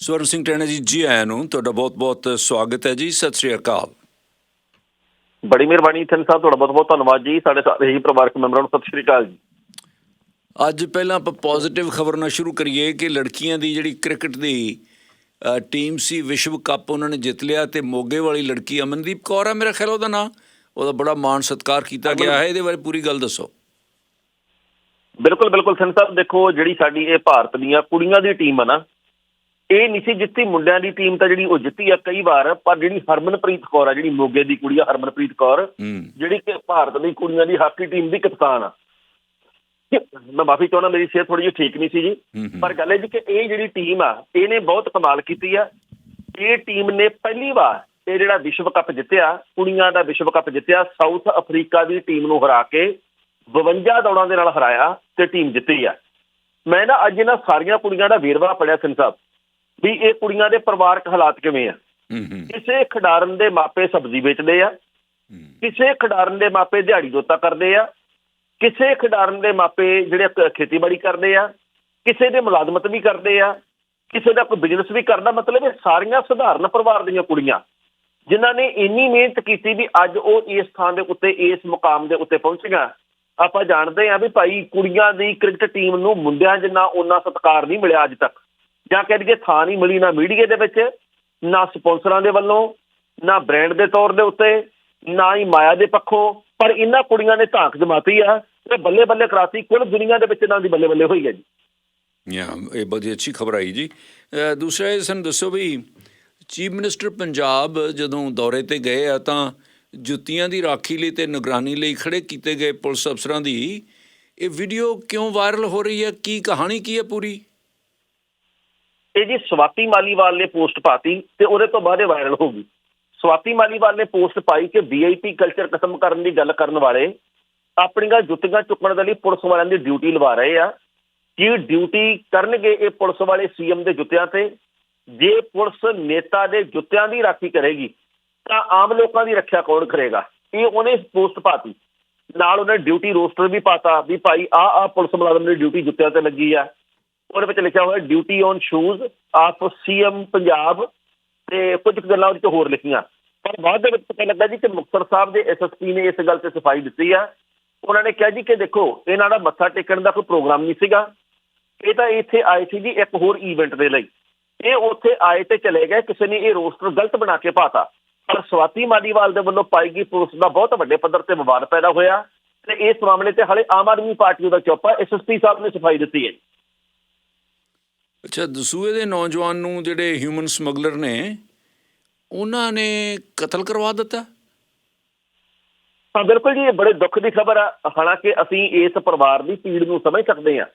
ਸਵਰਨ ਸਿੰਘ ਟੈਣਾ ਜੀ ਜੀ ਆਇਆਂ ਨੂੰ ਤੁਹਾਡਾ ਬਹੁਤ-ਬਹੁਤ ਸਵਾਗਤ ਹੈ ਜੀ। ਸਤਿ ਸ੍ਰੀ ਅਕਾਲ। ਬੜੀ ਮਿਹਰਬਾਨੀ ਥਨ ਸਾਹਿਬ ਤੁਹਾਡਾ ਬਹੁਤ ਬਹੁਤ ਧੰਨਵਾਦ ਜੀ। ਸਾਡੇ ਸਾਰੇ ਹੀ ਪਰਿਵਾਰਕ ਮੈਂਬਰਾਂ ਨੂੰ ਸਤਿ ਸ਼੍ਰੀ ਅਕਾਲ ਜੀ। ਅੱਜ ਪਹਿਲਾਂ ਆਪਾਂ ਪੋਜ਼ਿਟਿਵ ਖਬਰ ਨਾਲ ਸ਼ੁਰੂ ਕਰੀਏ ਕਿ ਲੜਕੀਆਂ ਦੀ ਜਿਹੜੀ ਕ੍ਰਿਕਟ ਦੀ ਟੀਮ ਸੀ ਵਿਸ਼ਵ ਕੱਪ ਉਹਨਾਂ ਨੇ ਜਿੱਤ ਲਿਆ ਤੇ ਮੋਗੇ ਵਾਲੀ ਲੜਕੀ ਅਮਨਦੀਪ ਕੌਰ ਹੈ ਮੇਰਾ ਖਿਆਲ ਉਹਦਾ ਨਾਂ। ਉਹਦਾ ਬੜਾ ਮਾਣ ਸਤਿਕਾਰ ਕੀਤਾ ਗਿਆ ਹੈ। ਇਹਦੇ ਬਾਰੇ ਪੂਰੀ ਗੱਲ ਦੱਸੋ। ਬਿਲਕੁਲ ਬਿਲਕੁਲ। ਥਨ ਸਾਹਿਬ ਦੇਖੋ ਜਿਹੜੀ ਸਾਡੀ ਇਹ ਭਾਰਤ ਦੀਆਂ ਕੁੜੀਆਂ ਦੀ ਟੀਮ ਆ ਨਾ ਇਹ ਨਹੀਂ ਸੀ ਜਿੱਤੀ ਮੁੰਡਿਆਂ ਦੀ ਟੀਮ ਤਾਂ ਜਿਹੜੀ ਉਹ ਜਿੱਤੀ ਆ ਕਈ ਵਾਰ ਪਰ ਜਿਹੜੀ ਹਰਮਨਪ੍ਰੀਤ ਕੌਰ ਆ ਜਿਹੜੀ ਮੋਗੇ ਦੀ ਕੁੜੀ ਆ ਹਰਮਨਪ੍ਰੀਤ ਕੌਰ ਜਿਹੜੀ ਕਿ ਭਾਰਤ ਦੀ ਕੁੜੀਆਂ ਦੀ ਹਾਕੀ ਟੀਮ ਦੀ ਕਪਤਾਨ ਆ। ਮੈਂ ਮਾਫੀ ਚਾਹੁੰਦਾ ਮੇਰੀ ਸਿਹਤ ਥੋੜੀ ਜਿਹੀ ਠੀਕ ਨਹੀਂ ਸੀ ਜੀ। ਪਰ ਗੱਲ ਇਹ ਜੀ ਕਿ ਇਹ ਜਿਹੜੀ ਟੀਮ ਆ ਇਹਨੇ ਬਹੁਤ ਕਮਾਲ ਕੀਤੀ ਆ। ਇਹ ਟੀਮ ਨੇ ਪਹਿਲੀ ਵਾਰ ਇਹ ਜਿਹੜਾ ਵਿਸ਼ਵ ਕੱਪ ਜਿੱਤਿਆ ਕੁੜੀਆਂ ਦਾ ਵਿਸ਼ਵ ਕੱਪ ਜਿੱਤਿਆ ਸਾਊਥ ਅਫਰੀਕਾ ਦੀ ਟੀਮ ਨੂੰ ਹਰਾ ਕੇ 52 ਦੌੜਾਂ ਦੇ ਨਾਲ ਹਰਾਇਆ ਤੇ ਟੀਮ ਜਿੱਤੀ ਆ। ਮੈਂ ਨਾ ਅੱਜ ਇਹਨਾਂ ਸਾਰੀਆਂ ਕੁੜੀਆਂ ਦਾ ਵੇਰਵਾ ਪੜਿਆ ਸਿੰਘ ਸਾਹਿਬ। ਵੀ ਇਹ ਕੁੜੀਆਂ ਦੇ ਪਰਿਵਾਰਕ ਹਾਲਾਤ ਕਿਵੇਂ ਆ? ਕਿਸੇ ਖਿਡਾਰਨ ਦੇ ਮਾਪੇ ਸਬਜ਼ੀ ਵੇਚਦੇ ਆ ਕਿਸੇ ਖਿਡਾਰਨ ਦੇ ਮਾਪੇ ਦਿਹਾੜੀ ਜੋਤਾ ਕਰਦੇ ਆ ਕਿਸੇ ਖਿਡਾਰਨ ਦੇ ਮਾਪੇ ਜਿਹੜੇ ਖੇਤੀਬਾੜੀ ਕਰਦੇ ਆ ਕਿਸੇ ਦੇ ਮੁਲਾਜ਼ਮਤ ਵੀ ਕਰਦੇ ਆ ਕਿਸੇ ਦਾ ਕੋਈ ਬਿਜ਼ਨਸ ਵੀ ਕਰਦਾ ਮਤਲਬ ਇਹ ਸਾਰੀਆਂ ਸਧਾਰਨ ਪਰਿਵਾਰ ਦੀਆਂ ਕੁੜੀਆਂ ਜਿਨ੍ਹਾਂ ਨੇ ਇੰਨੀ ਮਿਹਨਤ ਕੀਤੀ ਵੀ ਅੱਜ ਉਹ ਇਸ ਥਾਂ ਦੇ ਉੱਤੇ ਇਸ ਮੁਕਾਮ ਦੇ ਉੱਤੇ ਪਹੁੰਚੀਆਂ। ਆਪਾਂ ਜਾਣਦੇ ਆ ਵੀ ਭਾਈ ਕੁੜੀਆਂ ਦੀ ਕ੍ਰਿਕਟ ਟੀਮ ਨੂੰ ਮੁੰਡਿਆਂ ਜਿੰਨਾ ਉਹਨਾਂ ਸਤਿਕਾਰ ਨਹੀਂ ਮਿਲਿਆ ਅੱਜ ਤੱਕ। ਜਾਂ ਕਹਿ ਦਈਏ ਥਾਂ ਨਹੀਂ ਮਿਲੀ ਨਾ ਮੀਡੀਆ ਦੇ ਵਿੱਚ, ਨਾ ਸਪਾਂਸਰਾਂ ਦੇ ਵੱਲੋਂ, ਨਾ ਬ੍ਰਾਂਡ ਦੇ ਤੌਰ ਦੇ ਉੱਤੇ, ਨਾ ਹੀ ਮਾਇਆ ਦੇ ਪੱਖੋਂ, ਪਰ ਇਹਨਾਂ ਕੁੜੀਆਂ ਨੇ ਧਾਕ ਜਮਾਤੀ ਆ ਤੇ ਬੱਲੇ ਬੱਲੇ ਕਰਾਤੀ, ਕੁੱਲ ਦੁਨੀਆ ਦੇ ਵਿੱਚ ਇਹਨਾਂ ਦੀ ਬੱਲੇ ਬੱਲੇ ਹੋਈ ਹੈ ਜੀ। ਯਾ, ਇਹ ਬੜੀ ਅੱਛੀ ਖਬਰ ਆਈ ਜੀ। ਦੂਸਰਾ ਇਹ ਸਾਨੂੰ ਦੱਸੋ ਵੀ, ਚੀਫ ਮਿਨਿਸਟਰ ਪੰਜਾਬ ਜਦੋਂ ਦੌਰੇ ਤੇ ਗਏ ਆ ਤਾਂ ਜੁੱਤੀਆਂ ਦੀ ਰਾਖੀ ਲਈ ਤੇ ਨਿਗਰਾਨੀ ਲਈ ਖੜੇ ਕੀਤੇ ਗਏ ਪੁਲਿਸ ਅਫਸਰਾਂ ਦੀ, ਇਹ ਵੀਡੀਓ ਕਿਉਂ ਵਾਇਰਲ ਹੋ ਰਹੀ ਹੈ? ਕੀ ਕਹਾਣੀ ਕੀ ਹੈ ਪੂਰੀ? ਇਹ ਜੀ ਸਵਾਤੀ ਮਾਲੀਵਾਲ ਨੇ ਪੋਸਟ ਪਾਤੀ ਤੇ ਉਹਦੇ ਤੋਂ ਬਾਅਦ ਇਹ ਵਾਇਰਲ ਹੋ ਗਈ। ਸਵਾਤੀ ਮਾਲੀਵਾਲ ਨੇ ਪੋਸਟ ਪਾਈ ਕਿ ਵੀਆਈਪੀ ਕਲਚਰ ਖਤਮ ਕਰਨ ਦੀ ਗੱਲ ਕਰਨ ਵਾਲੇ ਆਪਣੀਆਂ ਜੁੱਤੀਆਂ ਚੁੱਕਣ ਦੇ ਲਈ ਪੁਲਿਸ ਵਾਲਿਆਂ ਦੀ ਡਿਊਟੀ ਲਵਾ ਰਹੇ ਆ। ਕੀ ਡਿਊਟੀ ਕਰਨਗੇ ਇਹ ਪੁਲਿਸ ਵਾਲੇ ਸੀਐਮ ਦੇ ਜੁੱਤਿਆਂ ਤੇ? ਜੇ ਪੁਲਿਸ ਨੇਤਾ ਦੇ ਜੁੱਤਿਆਂ ਦੀ ਰਾਖੀ ਕਰੇਗੀ, ਤਾਂ ਆਮ ਲੋਕਾਂ ਦੀ ਰੱਖਿਆ ਕੌਣ ਕਰੇਗਾ? ਇਹ ਉਹਨੇ ਪੋਸਟ ਪਾਤੀ। ਨਾਲ ਉਹਨੇ ਡਿਊਟੀ ਰੋਸਟਰ ਵੀ ਪਾਤਾ ਵੀ ਭਾਈ ਆ ਆ ਪੁਲਿਸ ਮੁਲਾਜ਼ਮ ਦੀ ਡਿਊਟੀ ਜੁੱਤਿਆਂ ਤੇ ਲੱਗੀ ਆ। ਉਹਦੇ ਵਿੱਚ ਲਿਖਿਆ ਹੋਇਆ duty on shoes of CM Punjab ਤੇ ਕੁਝ ਕੁ ਗੱਲਾਂ ਉਹਦੇ 'ਚ ਹੋਰ ਲਿਖੀਆਂ। ਪਰ ਬਾਅਦ ਦੇ ਵਿੱਚ ਪਤਾ ਲੱਗਾ ਜੀ ਕਿ ਮੁਕਤਸਰ ਸਾਹਿਬ ਦੇ ਐਸਐਸਪੀ ਨੇ ਇਸ ਗੱਲ ਤੇ ਸਫ਼ਾਈ ਦਿੱਤੀ ਆ। ਉਹਨਾਂ ਨੇ ਕਿਹਾ ਜੀ ਕਿ ਦੇਖੋ, ਇਹਨਾਂ ਦਾ ਮੱਥਾ ਟੇਕਣ ਦਾ ਕੋਈ ਪ੍ਰੋਗਰਾਮ ਨਹੀਂ ਸੀਗਾ। ਇਹ ਤਾਂ ਇੱਥੇ ਆਏ ਸੀ ਜੀ ਇੱਕ ਹੋਰ ਈਵੈਂਟ ਦੇ ਲਈ। ਇਹ ਉੱਥੇ ਆਏ ਤੇ ਚਲੇ ਗਏ, ਕਿਸੇ ਨੇ ਇਹ ਰੋਸਟਰ ਗਲਤ ਬਣਾ ਕੇ ਪਾਤਾ। ਪਰ ਸਵਾਤੀ ਮਾਲੀਵਾਲ ਦੇ ਵੱਲੋਂ ਪਾਈ ਗਈ ਪੁਲਿਸ ਦਾ ਬਹੁਤ ਵੱਡੇ ਪੱਧਰ ਤੇ ਵਿਵਾਦ ਪੈਦਾ ਹੋਇਆ ਤੇ ਇਸ ਮਾਮਲੇ ਤੇ ਹਲੇ ਆਮ ਆਦਮੀ ਪਾਰਟੀ ਦਾ ਚੁੱਪ ਹੈ ਐਸਐਸਪੀ ਸਾਹਿਬ ਨੇ ਸਫ਼ਾਈ ਦਿੱਤੀ ਹੈ। ਅੱਛਾ, ਦਸੂਏ ਦੇ ਨੌਜਵਾਨ ਨੂੰ ਜਿਹੜੇ ਹਿਊਮਨ ਸਮਗਲਰ ਨੇ, ਉਹਨਾਂ ਨੇ ਕਤਲ ਕਰਵਾ ਦਿੱਤਾ? ਹਾਂ, ਬਿਲਕੁਲ ਜੀ, ਇਹ ਬੜੇ ਦੁੱਖ ਦੀ ਖਬਰ ਆ। ਹਾਲਾਂਕਿ ਅਸੀਂ ਇਸ ਪਰਿਵਾਰ ਦੀ ਪੀੜ ਨੂੰ ਸਮਝ ਸਕਦੇ ਹਾਂ।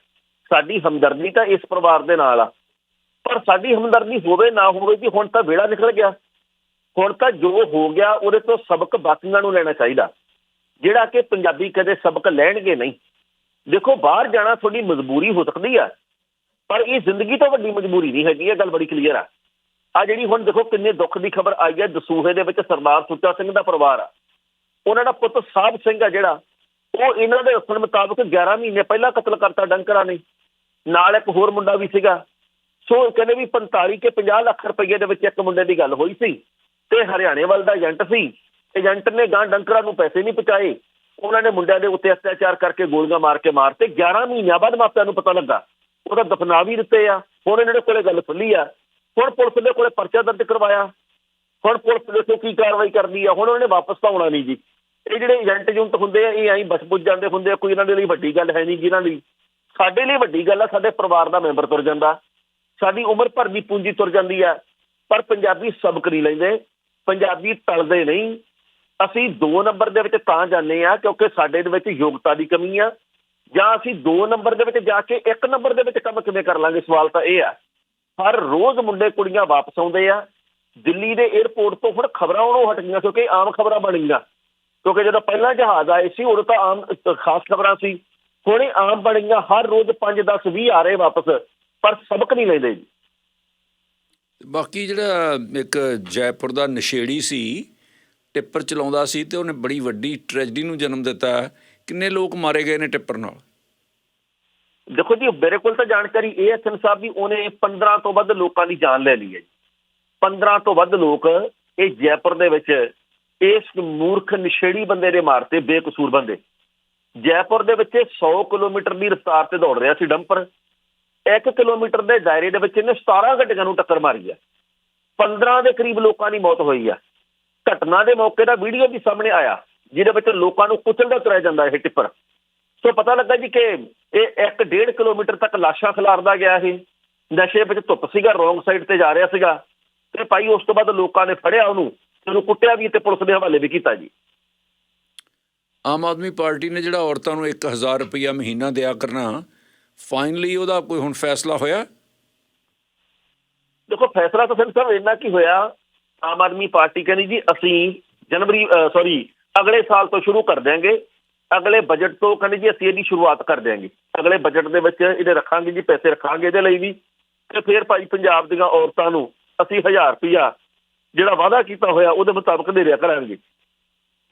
ਸਾਡੀ ਹਮਦਰਦੀ ਤਾਂ ਇਸ ਪਰਿਵਾਰ ਦੇ ਨਾਲ ਆ। ਪਰ ਸਾਡੀ ਹਮਦਰਦੀ ਹੋਵੇ ਨਾ ਹੋਵੇ ਜੀ, ਹੁਣ ਤਾਂ ਵੇੜਾ ਨਿਕਲ ਗਿਆ। ਹੁਣ ਤਾਂ ਜੋ ਹੋ ਗਿਆ, ਉਹਦੇ ਤੋਂ ਸਬਕ ਬਾਕੀਆਂ ਨੂੰ ਲੈਣਾ ਚਾਹੀਦਾ। ਜਿਹੜਾ ਕਿ ਪੰਜਾਬੀ ਕਦੇ ਸਬਕ ਲੈਣਗੇ ਨਹੀਂ। ਦੇਖੋ, ਬਾਹਰ ਜਾਣਾ ਤੁਹਾਡੀ ਮਜਬੂਰੀ ਹੋ ਸਕਦੀ ਆ। ਪਰ ਇਹ ਜ਼ਿੰਦਗੀ ਤੋਂ ਵੱਡੀ ਮਜਬੂਰੀ ਨਹੀਂ ਹੈਗੀ, ਇਹ ਗੱਲ ਬੜੀ ਕਲੀਅਰ ਆ। ਆ ਜਿਹੜੀ ਹੁਣ ਦੇਖੋ ਕਿੰਨੇ ਦੁੱਖ ਦੀ ਖਬਰ ਆਈ ਹੈ, ਦਸੂਹੇ ਦੇ ਵਿੱਚ ਸਰਦਾਰ ਸੁੱਚਾ ਸਿੰਘ ਦਾ ਪਰਿਵਾਰ ਆ। ਉਹਨਾਂ ਦਾ ਪੁੱਤ ਸਾਹਿਬ ਸਿੰਘ ਆ ਜਿਹੜਾ, ਉਹ ਇਹਨਾਂ ਦੇ ਦੱਸਣ ਮੁਤਾਬਕ 11 ਮਹੀਨੇ ਪਹਿਲਾਂ ਕਤਲ ਕਰਤਾ ਡੰਕਰਾਂ ਨੇ। ਨਾਲ ਇੱਕ ਹੋਰ ਮੁੰਡਾ ਵੀ ਸੀਗਾ। ਸੋ ਕਹਿੰਦੇ ਵੀ 45 ਕੇ 50 ਲੱਖ ਰੁਪਏ ਦੇ ਵਿੱਚ ਇੱਕ ਮੁੰਡੇ ਦੀ ਗੱਲ ਹੋਈ ਸੀ। ਤੇ ਹਰਿਆਣੇ ਵੱਲ ਦਾ ਏਜੰਟ ਸੀ। ਏਜੰਟ ਨੇ ਗਾਂ ਡੰਕਰਾਂ ਨੂੰ ਪੈਸੇ ਨਹੀਂ ਪਹੁੰਚਾਏ। ਉਹਨਾਂ ਨੇ ਮੁੰਡਿਆਂ ਦੇ ਉੱਤੇ ਅਤਿਆਚਾਰ ਕਰਕੇ ਗੋਲੀਆਂ ਮਾਰ ਕੇ ਮਾਰਤੇ। 11 ਮਹੀਨਿਆਂ ਬਾਅਦ ਮਾਪਿਆਂ ਨੂੰ ਪਤਾ ਲੱਗਾ। ਉਹਦਾ ਦਫਨਾ ਵੀ ਦਿੱਤੇ ਆ। ਹੁਣ ਇਹਨਾਂ ਦੇ ਕੋਲੇ ਗੱਲ ਖੁੱਲੀ ਆ। ਹੁਣ ਪੁਲਿਸ ਦੇ ਕੋਲੇ ਪਰਚਾ ਦਰਜ ਕਰਵਾਇਆ। ਹੁਣ ਪੁਲਿਸ ਦੇਖੋ ਕੀ ਕਾਰਵਾਈ ਕਰਦੀ ਆ। ਹੁਣ ਉਹਨੇ ਵਾਪਸ ਤਾਂ ਆਉਣਾ ਨਹੀਂ ਜੀ। ਇਹ ਜਿਹੜੇ ਏਜੰਟ ਜੁੰਟ ਹੁੰਦੇ ਆ, ਇਹ ਐਂ ਬਸ ਪੁੱਜ ਜਾਂਦੇ ਹੁੰਦੇ ਆ। ਕੋਈ ਇਹਨਾਂ ਦੇ ਲਈ ਵੱਡੀ ਗੱਲ ਹੈ ਨਹੀਂ ਜਿਹਨਾਂ ਲਈ ਸਾਡੇ ਲਈ ਵੱਡੀ ਗੱਲ ਆ, ਸਾਡੇ ਪਰਿਵਾਰ ਦਾ ਮੈਂਬਰ ਤੁਰ ਜਾਂਦਾ। ਸਾਡੀ ਉਮਰ ਭਰ ਦੀ ਪੂੰਜੀ ਤੁਰ ਜਾਂਦੀ ਆ। ਪਰ ਪੰਜਾਬੀ ਸਬਕ ਨਹੀਂ ਲੈਂਦੇ। ਪੰਜਾਬੀ ਟਲਦੇ ਨਹੀਂ। ਅਸੀਂ 2 ਨੰਬਰ ਦੇ ਵਿੱਚ ਤਾਂ ਜਾਂਦੇ ਆ, ਕਿਉਂਕਿ ਸਾਡੇ ਦੇ ਵਿੱਚ ਯੋਗਤਾ ਦੀ ਕਮੀ ਆ। ਜਾਂ ਅਸੀਂ 2 ਨੰਬਰ ਦੇ ਵਿੱਚ ਜਾ ਕੇ 1 ਨੰਬਰ ਦੇ ਵਿੱਚ ਕੰਮ ਕਿਵੇਂ ਕਰ ਲਾਂਗੇ? ਸਵਾਲ ਤਾਂ ਇਹ ਆ। ਹਰ ਰੋਜ਼ ਮੁੰਡੇ ਕੁੜੀਆਂ ਵਾਪਸ ਆਉਂਦੇ ਆ। ਦਿੱਲੀ ਦੇ 에ਅਰਪੋਰਟ ਤੋਂ ਹੁਣ ਖਬਰਾਂ ਉਹਨੂੰ ਹਟ ਗਈਆਂ ਕਿਉਂਕਿ ਆਮ ਖਬਰਾਂ ਬਣ ਗਈਆਂ। ਕਿਉਂਕਿ ਜਦੋਂ ਪਹਿਲਾਂ ਜਹਾਜ਼ ਆਏ ਸੀ ਉਦੋਂ ਤਾਂ ਆਮ ਅ, ਖਾਸ ਖਬਰਾਂ ਸੀ। ਹੁਣ ਆਮ ਬਣ ਗਈਆਂ ਹਰ ਰੋਜ਼ 5 10 20 ਆ ਰਹੇ ਵਾਪਸ ਪਰ ਸਬਕ ਨਹੀਂ ਲੈਂਦੇ ਜੀ। ਬਾਕੀ ਜਿਹੜਾ ਇੱਕ ਜੈਪੁਰ ਦਾ ਨਸ਼ੇੜੀ ਸੀ ਟਿੱਪਰ ਚਲਾਉਂਦਾ ਸੀ ਤੇ ਉਹਨੇ ਬੜੀ ਵੱਡੀ ਟ੍ਰੈਜਡੀ ਨੂੰ ਜਨਮ ਦਿੱਤਾ। ਕਿੰਨੇ ਲੋਕ ਮਾਰੇ ਗਏ ਨੇ ਟਿੱਪਰ ਨਾਲ? ਦੇਖੋ ਜੀ, ਮੇਰੇ ਕੋਲ ਤਾਂ ਜਾਣਕਾਰੀ ਇਹ ਹੈ ਸਿੰਘ ਸਾਹਿਬ ਵੀ ਉਹਨੇ 15 ਤੋਂ ਵੱਧ ਲੋਕਾਂ ਦੀ ਜਾਨ ਲੈ ਲਈ ਹੈ ਜੀ। 15 ਤੋਂ ਵੱਧ ਲੋਕ ਇਹ ਜੈਪੁਰ ਦੇ ਵਿੱਚ ਇਸ ਮੂਰਖ ਨਿਸ਼ੇੜੀ ਬੰਦੇ ਦੇ ਮਾਰਤੇ ਬੇਕਸੂਰ ਬੰਦੇ। ਜੈਪੁਰ ਦੇ ਵਿੱਚ ਇਹ 100 ਕਿਲੋਮੀਟਰ ਦੀ ਰਫ਼ਤਾਰ ਤੇ ਦੌੜ ਰਿਹਾ ਸੀ ਡੰਪਰ। 1 ਕਿਲੋਮੀਟਰ ਦੇ ਦਾਇਰੇ ਦੇ ਵਿੱਚ ਇਹਨੇ 17 ਗੱਡੀਆਂ ਨੂੰ ਟੱਕਰ ਮਾਰੀ ਹੈ। 15 ਦੇ ਕਰੀਬ ਲੋਕਾਂ ਦੀ ਮੌਤ ਹੋਈ ਆ ਘਟਨਾ ਦੇ ਮੌਕੇ ਦਾ ਵੀਡੀਓ ਵੀ ਸਾਹਮਣੇ ਆਇਆ। ਜਿਹਦੇ ਵਿੱਚ ਲੋਕਾਂ ਨੂੰ ਕੁਚਲਦਾ ਤੁਰਿਆ ਜਾਂਦਾ ਇਹ ਟਿੱਪਰ। ਸੋ ਪਤਾ ਲੱਗਾ ਜੀ ਕਿ ਇਹ 1.5 ਕਿਲੋਮੀਟਰ ਤੱਕ ਲਾਸ਼ਾਂ ਖਿਲਾਰਦਾ ਗਿਆ ਇਹ। ਨਸ਼ੇ ਵਿੱਚ ਧੁੱਪ ਸੀਗਾ ਰੋਂਗ ਸਾਈਡ ਤੇ ਜਾ ਰਿਹਾ ਸੀਗਾ। ਤੇ ਭਾਈ ਉਸ ਤੋਂ ਬਾਅਦ ਲੋਕਾਂ ਨੇ ਫੜਿਆ ਉਹਨੂੰ ਤੇ ਉਹਨੂੰ ਕੁੱਟਿਆ ਵੀ ਤੇ ਪੁਲਿਸ ਦੇ ਹਵਾਲੇ ਵੀ ਕੀਤਾ ਜੀ। ਆਮ ਆਦਮੀ ਪਾਰਟੀ ਨੇ ਜਿਹੜਾ ਔਰਤਾਂ ਨੂੰ 1000 ਰੁਪਇਆ ਮਹੀਨਾ ਦਿਆ ਕਰਨਾ ਫਾਈਨਲੀ ਉਹਦਾ ਕੋਈ ਹੁਣ ਫੈਸਲਾ ਹੋਇਆ? ਦੇਖੋ ਫੈਸਲਾ ਤਾਂ ਸਿੰਘ ਸਾਹਿਬ ਇੰਨਾ ਕੀ ਹੋਇਆ ਆਮ ਆਦਮੀ ਪਾਰਟੀ ਕਹਿੰਦੀ ਜੀ ਅਸੀਂ ਜਨਵਰੀ ਸੌਰੀ ਅਗਲੇ ਸਾਲ ਤੋਂ ਸ਼ੁਰੂ ਕਰ ਦਿਆਂਗੇ। ਅਗਲੇ ਬਜਟ ਤੋਂ ਕਹਿੰਦੇ ਜੀ ਅਸੀਂ ਇਹਦੀ ਸ਼ੁਰੂਆਤ ਕਰ ਦਿਆਂਗੇ। ਅਗਲੇ ਬਜਟ ਦੇ ਵਿੱਚ ਇਹਦੇ ਰੱਖਾਂਗੇ ਜੀ, ਪੈਸੇ ਰੱਖਾਂਗੇ ਇਹਦੇ ਲਈ ਵੀ। ਤੇ ਫਿਰ ਭਾਈ ਪੰਜਾਬ ਦੀਆਂ ਔਰਤਾਂ ਨੂੰ ਅਸੀਂ 1000 ਰੁਪਇਆ ਜਿਹੜਾ ਵਾਅਦਾ ਕੀਤਾ ਹੋਇਆ, ਉਹਦੇ ਮੁਤਾਬਕ ਦੇ ਰਿਆ ਕਰਾਂਗੇ।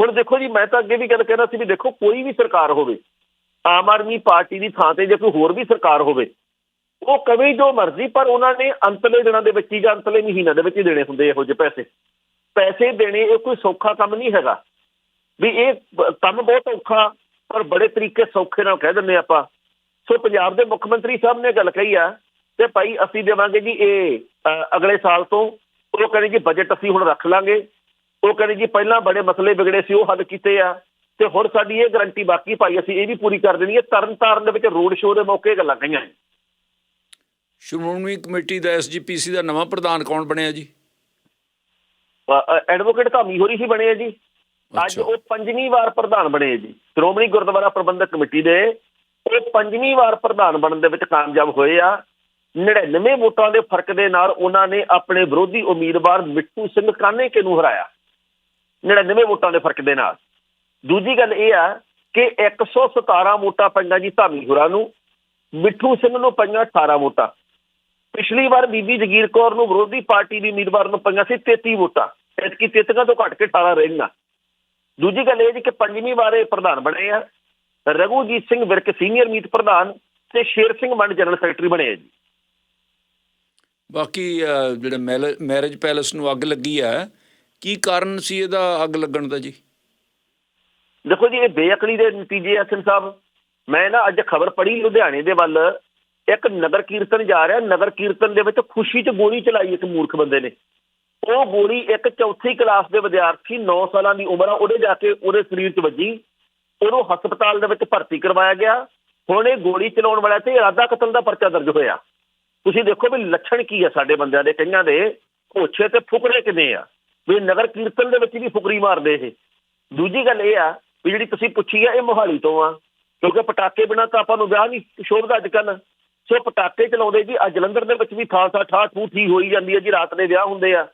ਹੁਣ ਦੇਖੋ ਜੀ, ਮੈਂ ਤਾਂ ਅੱਗੇ ਵੀ ਗੱਲ ਕਹਿਣਾ ਸੀ ਵੀ ਦੇਖੋ, ਕੋਈ ਵੀ ਸਰਕਾਰ ਹੋਵੇ, ਆਮ ਆਦਮੀ ਪਾਰਟੀ ਦੀ ਥਾਂ ਤੇ ਜੇ ਕੋਈ ਹੋਰ ਵੀ ਸਰਕਾਰ ਹੋਵੇ, ਉਹ ਕਵੇ ਜੋ ਮਰਜ਼ੀ, ਪਰ ਉਹਨਾਂ ਨੇ ਅੰਤਲੇ ਦਿਨਾਂ ਦੇ ਵਿੱਚ ਹੀ ਜਾਂ ਅੰਤਲੇ ਮਹੀਨਿਆਂ ਦੇ ਵਿੱਚ ਹੀ ਦੇਣੇ ਹੁੰਦੇ ਇਹੋ ਜਿਹੇ ਪੈਸੇ। ਪੈਸੇ ਦੇਣੇ ਇਹ ਕੋਈ ਸੌਖਾ ਕੰਮ ਨਹੀਂ ਹੈਗਾ। ਵੀ ਇਹ ਕੰਮ ਬਹੁਤ ਔਖਾ ਪਰ ਬੜੇ ਤਰੀਕੇ ਸੌਖੇ ਨਾਲ ਕਹਿ ਦਿੰਦੇ ਆਪਾਂ। ਸੋ ਪੰਜਾਬ ਦੇ ਮੁੱਖ ਮੰਤਰੀ ਸਾਹਿਬ ਨੇ ਗੱਲ ਕਹੀ ਆ ਤੇ ਭਾਈ ਅਸੀਂ ਦੇਵਾਂਗੇ ਜੀ ਇਹ ਅਗਲੇ ਸਾਲ ਤੋਂ। ਉਹ ਕਹਿੰਦੇ ਜੀ ਬਜਟ ਅਸੀਂ ਹੁਣ ਰੱਖ ਲਾਂਗੇ। ਉਹ ਕਹਿੰਦੇ ਜੀ ਪਹਿਲਾਂ ਬੜੇ ਮਸਲੇ ਵਿਗੜੇ ਸੀ ਉਹ ਹੱਲ ਕੀਤੇ ਆ। ਤੇ ਹੁਣ ਸਾਡੀ ਇਹ ਗਰੰਟੀ ਬਾਕੀ ਭਾਈ ਅਸੀਂ ਇਹ ਵੀ ਪੂਰੀ ਕਰ ਦੇਣੀ ਹੈ। ਤਰਨ ਤਾਰਨ ਦੇ ਵਿੱਚ ਰੋਡ ਸ਼ੋਅ ਦੇ ਮੌਕੇ ਗੱਲਾਂ ਕਹੀਆਂ। ਸ਼੍ਰੋਮਣੀ ਕਮੇਟੀ ਦਾ ਐਸਜੀਪੀਸੀ ਦਾ ਨਵਾਂ ਪ੍ਰਧਾਨ ਕੌਣ ਬਣਿਆ ਜੀ? ਐਡਵੋਕੇਟ ਧਾਮੀ ਹੋਰੀ ਸੀ ਬਣੇ ਆ ਜੀ। ਅੱਜ। ਉਹ ਪੰਜਵੀਂ ਵਾਰ ਪ੍ਰਧਾਨ ਬਣੇ ਜੀ। ਸ਼੍ਰੋਮਣੀ ਗੁਰਦੁਆਰਾ ਪ੍ਰਬੰਧਕ ਕਮੇਟੀ ਦੇ ਉਹ ਪੰਜਵੀਂ ਵਾਰ ਪ੍ਰਧਾਨ ਬਣਨ ਦੇ ਵਿੱਚ ਕਾਮਯਾਬ ਹੋਏ ਆ। 99 ਵੋਟਾਂ ਦੇ ਫ਼ਰਕ ਦੇ ਨਾਲ ਉਹਨਾਂ ਨੇ ਆਪਣੇ ਵਿਰੋਧੀ ਉਮੀਦਵਾਰ ਮਿੱਠੂ ਸਿੰਘ ਕਾਨੇਕੇ ਨੂੰ ਹਰਾਇਆ। 99 ਵੋਟਾਂ ਦੇ ਫ਼ਰਕ ਦੇ ਨਾਲ। ਦੂਜੀ ਗੱਲ ਇਹ ਆ ਕਿ 117 ਵੋਟਾਂ ਪਈਆਂ ਜੀ ਧਾਮੀ ਹੋਰਾਂ ਨੂੰ। ਮਿੱਠੂ ਸਿੰਘ ਨੂੰ ਪਈਆਂ 18 ਵੋਟਾਂ। ਪਿਛਲੀ ਵਾਰ ਬੀਬੀ ਜਗੀਰ ਕੌਰ ਨੂੰ ਵਿਰੋਧੀ ਪਾਰਟੀ ਦੀ ਉਮੀਦਵਾਰ ਨੂੰ ਪਈਆਂ ਸੀ 33 ਵੋਟਾਂ। ਐਤਕੀ 33 ਤੋਂ ਘੱਟ ਕੇ 18 ਰਹੀਆਂ ਦੂਜੀ ਗੱਲ ਇਹ ਜੀ ਕਿ ਪੰਜਵੀਂ ਵਾਰ ਪ੍ਰਧਾਨ ਬਣੇ ਆ। ਰਘੂਜੀਤ ਸਿੰਘ ਵਿਰਕ ਸੀਨੀਅਰ ਮੀਤ ਪ੍ਰਧਾਨ ਤੇ ਸ਼ੇਰ ਸਿੰਘ ਮੰਡ ਜਨਰਲ ਸੈਕਟਰੀ ਬਣੇ ਆ ਜੀ। ਬਾਕੀ ਜਿਹੜਾ ਮੈਰਿਜ ਪੈਲੇਸ ਨੂੰ ਅੱਗ ਲੱਗੀ ਹੈ ਕੀ ਕਾਰਨ ਸੀ ਇਹਦਾ ਅੱਗ ਲੱਗਣ ਦਾ ਜੀ? ਦੇਖੋ ਜੀ ਇਹ ਬੇਅਕਲੀ ਦੇ ਨਤੀਜੇ ਆ ਸਿੰਘ ਸਾਹਿਬ। ਮੈਂ ਨਾ ਅੱਜ ਖਬਰ ਪੜ੍ਹੀ ਲੁਧਿਆਣੇ ਦੇ ਵੱਲ। ਇੱਕ ਨਗਰ ਕੀਰਤਨ ਜਾ ਰਿਹਾ। ਨਗਰ ਕੀਰਤਨ ਦੇ ਵਿੱਚ ਖੁਸ਼ੀ 'ਚ ਗੋਲੀ ਚਲਾਈ ਇੱਕ ਮੂਰਖ ਬੰਦੇ ਨੇ। ਉਹ ਗੋਲੀ ਇੱਕ ਚੌਥੀ ਕਲਾਸ ਦੇ ਵਿਦਿਆਰਥੀ 9 ਸਾਲਾਂ ਦੀ ਉਮਰ ਆ, ਉਹਦੇ ਜਾ ਕੇ ਉਹਦੇ ਸਰੀਰ 'ਚ ਵੱਜੀ। ਉਹਨੂੰ ਹਸਪਤਾਲ ਦੇ ਵਿੱਚ ਭਰਤੀ ਕਰਵਾਇਆ ਗਿਆ। ਹੁਣ ਇਹ ਗੋਲੀ ਚਲਾਉਣ ਵਾਲਾ ਤੇ ਇਰਾਦਾ ਕਤਲ ਦਾ ਪਰਚਾ ਦਰਜ ਹੋਇਆ। ਤੁਸੀਂ ਦੇਖੋ ਵੀ ਲੱਛਣ ਕੀ ਆ ਸਾਡੇ ਬੰਦਿਆਂ ਦੇ, ਕਈਆਂ ਦੇ। ਹੋਛੇ ਤੇ ਫੁਕਰੇ ਕਿਵੇਂ ਆ? ਵੀ ਨਗਰ ਕੀਰਤਨ ਦੇ ਵਿੱਚ ਵੀ ਫੁਕਰੀ ਮਾਰਦੇ ਇਹ। ਦੂਜੀ ਗੱਲ ਇਹ ਆ ਵੀ ਜਿਹੜੀ ਤੁਸੀਂ ਪੁੱਛੀ ਆ, ਇਹ ਮੋਹਾਲੀ ਤੋਂ ਆ। ਕਿਉਂਕਿ ਪਟਾਕੇ ਬਿਨਾਂ ਤਾਂ ਆਪਾਂ ਨੂੰ ਵਿਆਹ ਨਹੀਂ, ਸ਼ੋਭਦਾ ਅੱਜ ਕੱਲ ਸੋ ਪਟਾਕੇ ਚਲਾਉਂਦੇ ਜੀ, ਅੱਜ ਜਲੰਧਰ ਦੇ ਵਿੱਚ ਵੀ ਥਾਂ ਥਾਂ ਠਾਠ ਠੂ ਠੀ ਹੋਈ ਜਾਂਦੀ ਹੈ ਜੀ, ਰਾਤ ਦੇ ਵਿਆਹ ਹੁੰਦੇ ਆ।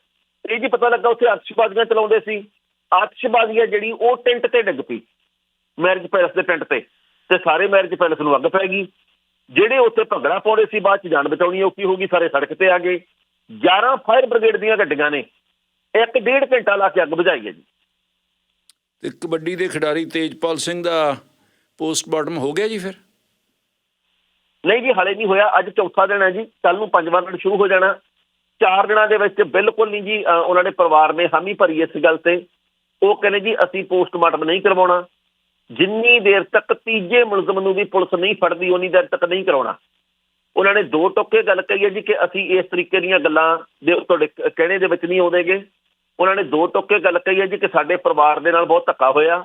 ਇਹ ਜੀ ਪਤਾ ਲੱਗਾ ਉੱਥੇ ਆਤਿਸ਼ਬਾਜ਼ੀਆਂ ਚਲਾਉਂਦੇ ਸੀ। ਆਤਿਸ਼ਬਾਜ਼ੀਆਂ ਜਿਹੜੀ ਉਹ ਟੈਂਟ ਤੇ ਡਿੱਗ ਪਈ ਮੈਰਿਜ ਪੈਲਸ ਦੇ ਟੈਂਟ ਤੇ। ਤੇ ਸਾਰੇ ਮੈਰਿਜ ਪੈਲਸ ਨੂੰ ਅੱਗ ਪੈ ਗਈ। ਜਿਹੜੇ ਉੱਥੇ ਭੰਗੜਾ ਪਾਉਂਦੇ ਸੀ ਬਾਅਦ ਚ ਜਾਨ ਬਚਾਉਣੀ ਔਖੀ ਹੋ ਗਈ ਸਾਰੇ ਸੜਕ ਤੇ ਆ ਗਏ। 11 ਫਾਇਰ ਬ੍ਰਿਗੇਡ ਦੀਆਂ ਗੱਡੀਆਂ ਨੇ ਇੱਕ ਡੇਢ ਘੰਟਾ ਲਾ ਕੇ ਅੱਗ ਬੁਝਾਈ ਹੈ ਜੀ। ਤੇ ਕਬੱਡੀ ਦੇ ਖਿਡਾਰੀ ਤੇਜਪਾਲ ਸਿੰਘ ਦਾ ਪੋਸਟਮਾਰਟਮ ਹੋ ਗਿਆ ਜੀ ਫਿਰ? ਨਹੀਂ ਜੀ ਹਲੇ ਨਹੀਂ ਹੋਇਆ। ਅੱਜ ਚੌਥਾ ਦਿਨ ਹੈ ਜੀ। ਕੱਲ ਨੂੰ ਪੰਜਵਾਂ ਦਿਨ ਸ਼ੁਰੂ ਹੋ ਜਾਣਾ। ਚਾਰ ਦਿਨਾਂ ਦੇ ਵਿੱਚ ਬਿਲਕੁਲ ਨਹੀਂ ਜੀ ਉਹਨਾਂ ਦੇ ਪਰਿਵਾਰ ਨੇ ਹਾਮੀ ਭਰੀ ਇਸ ਗੱਲ ਤੇ। ਉਹ ਕਹਿੰਦੇ ਜੀ, ਅਸੀਂ ਪੋਸਟਮਾਰਟਮ ਨਹੀਂ ਕਰਵਾਉਣਾ। ਜਿੰਨੀ ਦੇਰ ਤੱਕ ਤੀਜੇ ਮੁਲਜ਼ਮ ਨੂੰ ਵੀ ਪੁਲਿਸ ਨਹੀਂ ਫੜਦੀ ਉਨੀ ਦੇਰ ਤੱਕ ਨਹੀਂ ਕਰਾਉਣਾ। ਉਹਨਾਂ ਨੇ ਦੋ ਟੋਕੇ ਗੱਲ ਕਹੀ ਹੈ ਜੀ ਕਿ ਅਸੀਂ ਇਸ ਤਰੀਕੇ ਦੀਆਂ ਗੱਲਾਂ ਦੇ ਤੁਹਾਡੇ ਕਹਿਣੇ ਦੇ ਵਿੱਚ ਨਹੀਂ ਆਉਂਦੇਗੇ। ਉਹਨਾਂ ਨੇ ਦੋ ਟੋਕੇ ਗੱਲ ਕਹੀ ਹੈ ਜੀ ਕਿ ਸਾਡੇ ਪਰਿਵਾਰ ਦੇ ਨਾਲ ਬਹੁਤ ਧੱਕਾ ਹੋਇਆ।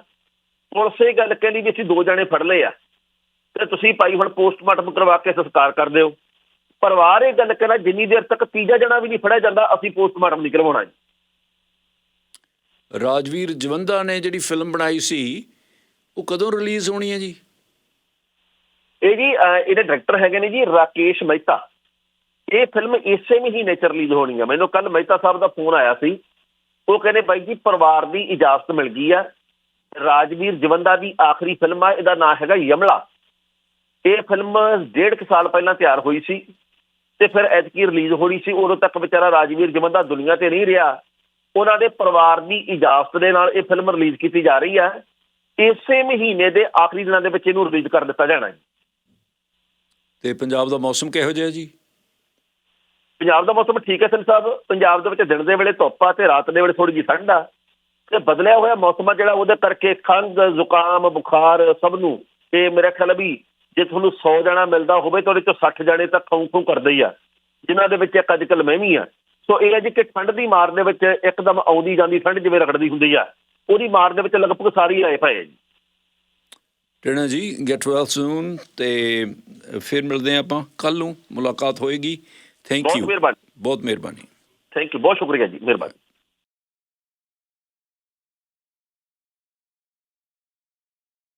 ਪੁਲਿਸ ਇਹ ਗੱਲ ਕਹਿੰਦੀ ਵੀ ਅਸੀਂ ਦੋ ਜਣੇ ਫੜ ਲਏ ਆ। ਤੇ ਤੁਸੀਂ ਭਾਈ ਹੁਣ ਪੋਸਟਮਾਰਟਮ ਕਰਵਾ ਕੇ ਸੰਸਕਾਰ ਕਰ ਦਿਓ। ਪਰਿਵਾਰ ਇਹ ਗੱਲ ਕਹਿੰਦਾ ਜਿੰਨੀ ਦੇਰ ਤੱਕ ਤੀਜਾ ਜਣਾ ਵੀ ਨਹੀਂ ਫੜਿਆ ਜਾਂਦਾ ਅਸੀਂ ਪੋਸਟਮਾਰਟਮ ਨਹੀਂ ਕਰਵਾਉਣਾ ਜੀ। ਰਾਜਵੀਰ ਜਵੰਦਾ ਨੇ ਜਿਹੜੀ ਫਿਲਮ ਬਣਾਈ ਸੀ ਉਹ ਕਦੋਂ ਰਿਲੀਜ਼ ਹੋਣੀ ਹੈ ਜੀ? ਇਹ ਜੀ ਇਹਦੇ ਡਾਇਰੈਕਟਰ ਹੈਗੇ ਨੇ ਜੀ ਰਾਕੇਸ਼ ਮਹਿਤਾ। ਇਹ ਫਿਲਮ ਇਸੇ ਮਹੀਨੇ ਚ ਰਿਲੀਜ਼ ਹੋਣੀ ਆ ਮੈਨੂੰ ਕੱਲ ਮਹਿਤਾ ਸਾਹਿਬ ਦਾ ਫੋਨ ਆਇਆ ਸੀ। ਉਹ ਕਹਿੰਦੇ ਬਾਈ ਜੀ ਪਰਿਵਾਰ ਦੀ ਇਜਾਜ਼ਤ ਮਿਲ ਗਈ ਆ। ਰਾਜਵੀਰ ਜਵੰਦਾ ਦੀ ਆਖਰੀ ਫਿਲਮ ਆ ਇਹਦਾ ਨਾਮ ਹੈਗਾ ਯਮਲਾ। ਇਹ ਫਿਲਮ ਡੇਢ ਸਾਲ ਪਹਿਲਾਂ ਤਿਆਰ ਹੋਈ ਸੀ। ਤੇ ਫਿਰ ਐਤਕੀ ਰਿਲੀਜ਼ ਹੋਣੀ ਸੀ ਉਦੋਂ ਤੱਕ ਵਿਚਾਰਾ ਰਾਜਵੀਰ ਜਵੰਦਾ ਦੁਨੀਆ ਤੇ ਨਹੀਂ ਰਿਹਾ। ਉਹਨਾਂ ਦੇ ਪਰਿਵਾਰ ਦੀ ਇਜਾਜ਼ਤ ਦੇ ਨਾਲ ਇਹ ਫਿਲਮ ਰਿਲੀਜ਼ ਕੀਤੀ ਜਾ ਰਹੀ ਹੈ। ਇਸੇ ਮਹੀਨੇ ਦੇ ਆਖਰੀ ਦਿਨਾਂ ਦੇ ਵਿੱਚ ਇਹਨੂੰ ਰਿਲੀਜ਼ ਕਰ ਦਿੱਤਾ ਜਾਣਾ ਹੈ ਤੇ ਪੰਜਾਬ ਦਾ ਮੌਸਮ ਕਿਹੋ ਜਿਹਾ ਜੀ? ਪੰਜਾਬ ਦਾ ਮੌਸਮ ਠੀਕ ਹੈ ਸਰ ਸਾਹਿਬ। ਪੰਜਾਬ ਦੇ ਵਿੱਚ ਦਿਨ ਦੇ ਵੇਲੇ ਧੁੱਪ ਆ ਤੇ ਰਾਤ ਦੇ ਵੇਲੇ ਥੋੜੀ ਜਿਹੀ ਠੰਡ ਆ। ਤੇ ਬਦਲਿਆ ਹੋਇਆ ਮੌਸਮ ਆ ਜਿਹੜਾ ਉਹਦੇ ਕਰਕੇ ਖੰਘ ਜ਼ੁਕਾਮ ਬੁਖਾਰ ਸਭ ਨੂੰ। ਤੇ ਮੇਰੇ ਖਿਆਲ ਵੀ ਜੇ ਤੁਹਾਨੂੰ 100 ਜਣਾ ਮਿਲਦਾ ਹੋਵੇ ਤਾਂ ਉਹਦੇ ਚੋਂ 60 ਜਣੇ ਤਾਂ ਖੌਂ ਖੌਂ ਕਰਦੇ ਹੀ ਆ ਜਿਨ੍ਹਾਂ ਦੇ ਵਿੱਚ ਇੱਕ ਅੱਜ ਕੱਲ੍ਹ ਮੈਂ ਵੀ ਆ। ਸੋ ਇਹ ਹੈ ਜੀ ਕਿ ਠੰਡ ਦੀ ਮਾਰ ਦੇ ਵਿੱਚ ਇੱਕਦਮ ਆਉਂਦੀ ਜਾਂਦੀ ਠੰਡ ਜਿਵੇਂ ਰਗੜਦੀ ਹੁੰਦੀ ਆ ਉਹਦੀ ਮਾਰ ਦੇ ਵਿੱਚ ਲਗਭਗ ਸਾਰੇ ਆਏ ਪਏ ਆ ਜੀ। ਟੇਣਾ ਜੀ ਗੈਟ ਵੈਲ ਸੂਨ ਤੇ ਫਿਰ ਮਿਲਦੇ ਆਪਾਂ। ਕੱਲ ਨੂੰ ਮੁਲਾਕਾਤ ਹੋਏਗੀ। ਥੈਂਕ ਬਹੁਤ ਯੂ ਮਿਹਰਬਾਨੀ। ਬਹੁਤ ਮਿਹਰਬਾਨੀ। ਥੈਂਕ ਯੂ ਬਹੁਤ ਸ਼ੁਕਰੀਆ ਜੀ ਮਿਹਰਬਾਨੀ।